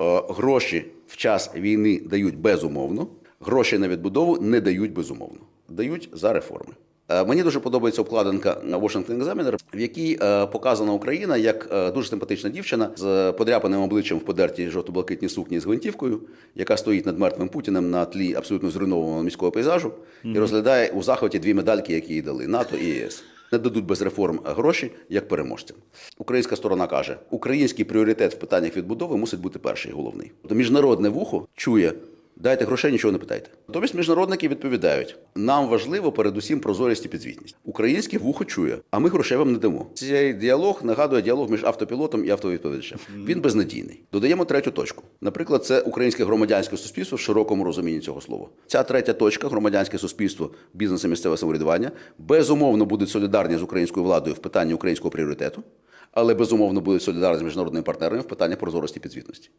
е, гроші в час війни дають безумовно, гроші на відбудову не дають безумовно, дають за реформи. Е, Мені дуже подобається обкладинка на Washington Examiner, в якій е, показана Україна як дуже симпатична дівчина з подряпаним обличчям в подертій жовто-блакитній сукні з гвинтівкою, яка стоїть над мертвим Путіним на тлі абсолютно зруйнованого міського пейзажу і розглядає у захваті дві медальки, які їй дали НАТО і ЄС. Не дадуть без реформ гроші як переможцям. Українська сторона каже, український пріоритет в питаннях відбудови мусить бути перший головний. То міжнародне вухо чує. Дайте грошей, нічого не питайте. Натомість міжнародники відповідають: нам важливо передусім прозорість і підзвітність. Українське вухо чує, а ми грошей вам не дамо. Цей діалог нагадує діалог між автопілотом і автовідповідачем. Він безнадійний. Додаємо третю точку. Наприклад, це українське громадянське суспільство в широкому розумінні цього слова. Ця третя точка, громадянське суспільство, бізнес і місцеве самоврядування, безумовно будуть солідарні з українською владою в питанні українського пріоритету, але безумовно будуть солідарні з міжнародними партнерами в питаннях прозорості і підзвітності.